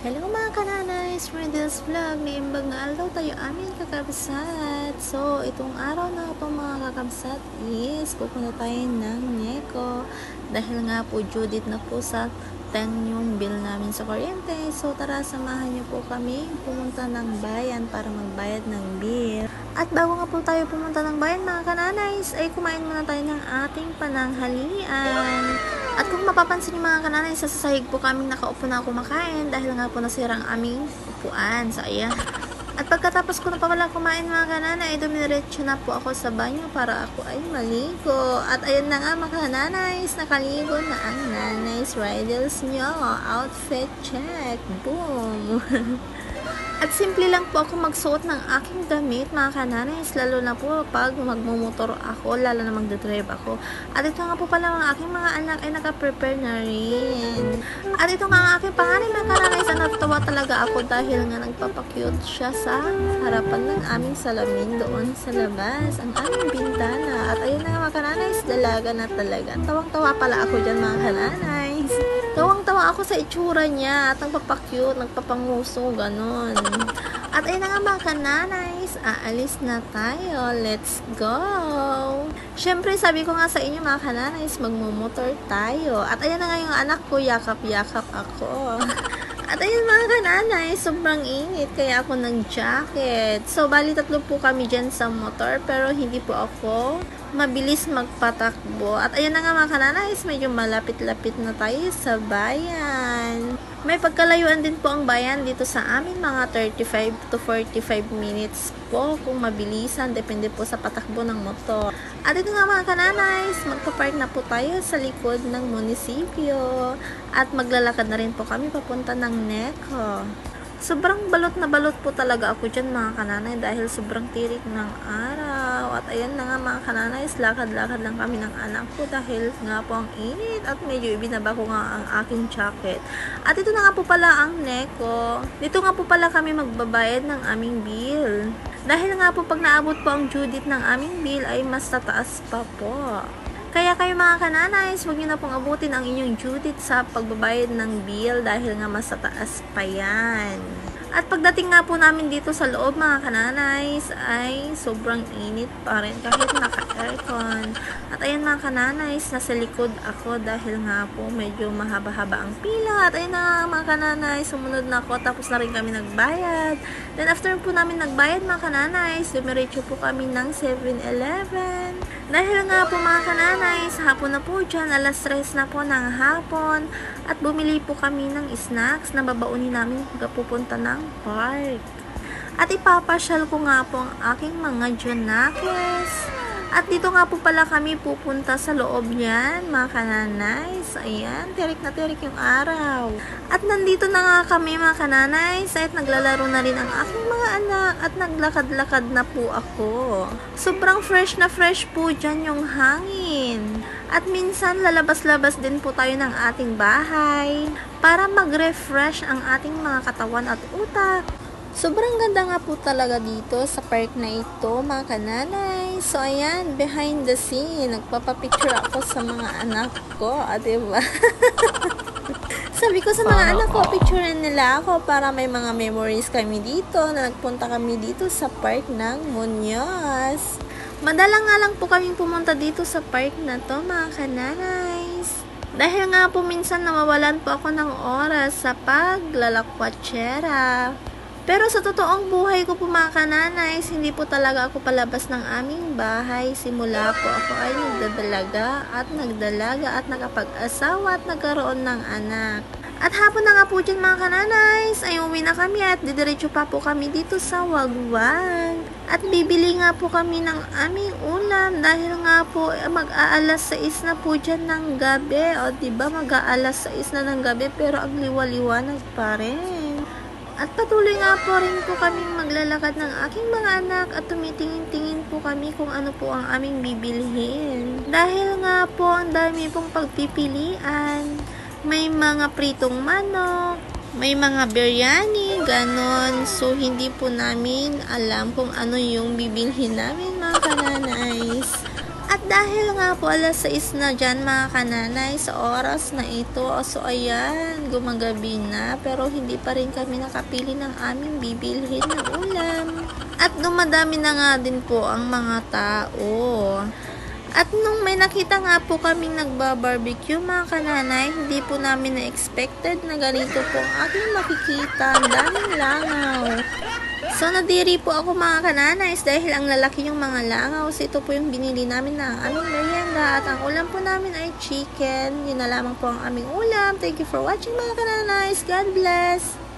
Hello mga kananays! For this vlog, may imbang araw tayo amin kakabsat. So, itong araw na ito mga kakabsat is pupunta tayo ng Neko. Dahil nga po, Judith na po sa 10 yung bill namin sa kuryente. So, tara, samahan niyo po kami pumunta ng bayan para magbayad ng bill. At bago nga po tayo pumunta ng bayan mga kananays, ay kumain muna tayo ng ating pananghalian. At kung mapapansin niyo mga kananay, sa po kami nakaupo na kumakain dahil nga po nasira ang aming upuan. So, ayan. At pagkatapos ko na pa pala kumain mga kananay, dumiretso na po ako sa banyo para ako ay maligo. At ayun na nga mga kananays, nakaligo na ang nanays riders nyo. Outfit check. Boom! At simple lang po ako magsuot ng aking damit, mga kananis, lalo na po pag magmumotor ako, lalo na magdadrive ako. At ito nga po pala mga aking mga anak ay nakaprepare na rin. At ito nga ang aking pangalan, mga kananis, na talaga ako dahil nga nagpapakyut siya sa harapan ng aming salamin doon sa labas, ang aming bintana. At ayun na nga mga kananis, dalaga na talaga. Tawang-tawa pala ako dyan mga kananis. Tawang-tawa ako sa itsura niya at nagpapakyut, nagpapanguso, ganon. At ayun na nga mga kananays, aalis na tayo. Let's go! Siyempre, sabi ko nga sa inyo mga kananays, magmumotor tayo. At ayun na nga yung anak ko, yakap-yakap ako. At ayun mga kananay, sobrang init kaya ako nag-jacket. So, bali tatlo po kami dyan sa motor pero hindi po ako mabilis magpatakbo. At ayun na nga mga kananay, medyo malapit-lapit na tayo sa bayan. May pagkalayuan din po ang bayan dito sa amin, mga 35 to 45 minutes po kung mabilisan, depende po sa patakbo ng motor. At ito nga mga kananays, magpa-park na po tayo sa likod ng munisipyo at maglalakad na rin po kami papunta ng Neko. Sobrang balot na balot po talaga ako dyan mga kananay dahil sobrang tirik ng araw. At ayan na nga mga kananay, lakad-lakad lang kami ng anak ko dahil nga po ang init at medyo ibinaba ko nga ang aking jacket. At ito na nga po pala ang neko. Dito nga po pala kami magbabayad ng aming bill. Dahil nga po pag naabot po ang date ng aming bill ay mas tataas pa po. Kaya kayo mga kananays, huwag nyo na pong abutin ang inyong due sa pagbabayad ng bill dahil nga mas tataas pa yan. At pagdating nga po namin dito sa loob mga kananays ay sobrang init pa rin kahit naka-aircon. At ayan mga kananays, nasa likod ako dahil nga po medyo mahaba-haba ang pila. At ayan na mga kananays, sumunod na ako tapos na rin kami nagbayad. Then after po namin nagbayad mga kananays, dumiretso po kami ng 7-Eleven. Dahil nga po mga kananays, hapon na po dyan, alas 3 na po ng hapon. At bumili po kami ng snacks na babaunin namin pupunta ng park. At ipapasyal ko nga po ang aking mga Jonakis. At dito nga po pala kami pupunta sa loob niyan, mga kananays. Ayan, tirik na tirik yung araw. At nandito na nga kami, mga kananays. At naglalaro na rin ang aking mga anak. At naglakad-lakad na po ako. Sobrang fresh na fresh po dyan yung hangin. At minsan lalabas-labas din po tayo ng ating bahay para mag-refresh ang ating mga katawan at utak. Sobrang ganda nga po talaga dito sa park na ito, mga kananay. So, ayan, behind the scene, nagpapapicture ako sa mga anak ko, ah, diba? Sabi ko sa mga anak ko, picturean nila ako para may mga memories kami dito na nagpunta kami dito sa park ng Muñoz. Madala nga lang po kaming pumunta dito sa park na to, mga kananays. Dahil nga po minsan nawawalan po ako ng oras sa paglalakwatsera. Pero sa totoong buhay ko po mga kananays, hindi po talaga ako palabas ng aming bahay. Simula po ako ay nagdadalaga at nagdalaga at nakapag-asawa at nagkaroon ng anak. At hapon na nga po dyan mga kananays, ay uwi na kami at didiretso pa po kami dito sa Wagwag. At bibili nga po kami ng aming ulam dahil nga po mag-aalas 6 na po dyan ng gabi. O ba diba mag-aalas 6 na ng gabi pero ang liwaliwanag pa rin. At patuloy nga po rin po kaming maglalakad ng aking mga anak at tumitingin-tingin po kami kung ano po ang aming bibilhin. Dahil nga po ang dami pong pagpipilian. May mga pritong manok, may mga biryani, ganon. So, hindi po namin alam kung ano yung bibilhin namin mga kananays. At dahil nga po alas 6 na dyan mga kananay sa oras na ito, so ayan, gumagabi na pero hindi pa rin kami nakapili ng aming bibilhin na ulam. At dumadami na nga din po ang mga tao. At nung may nakita nga po kaming nagbabarbecue mga kananay, hindi po namin na-expected na ganito po ang aking makikita. Ang daming langaw. So, nadiri po ako mga kananays dahil ang lalaki yung mga langaw. So, ito po yung binili namin na aming merienda. At ang ulam po namin ay chicken. Yun na lamang po ang aming ulam. Thank you for watching mga kananays. God bless!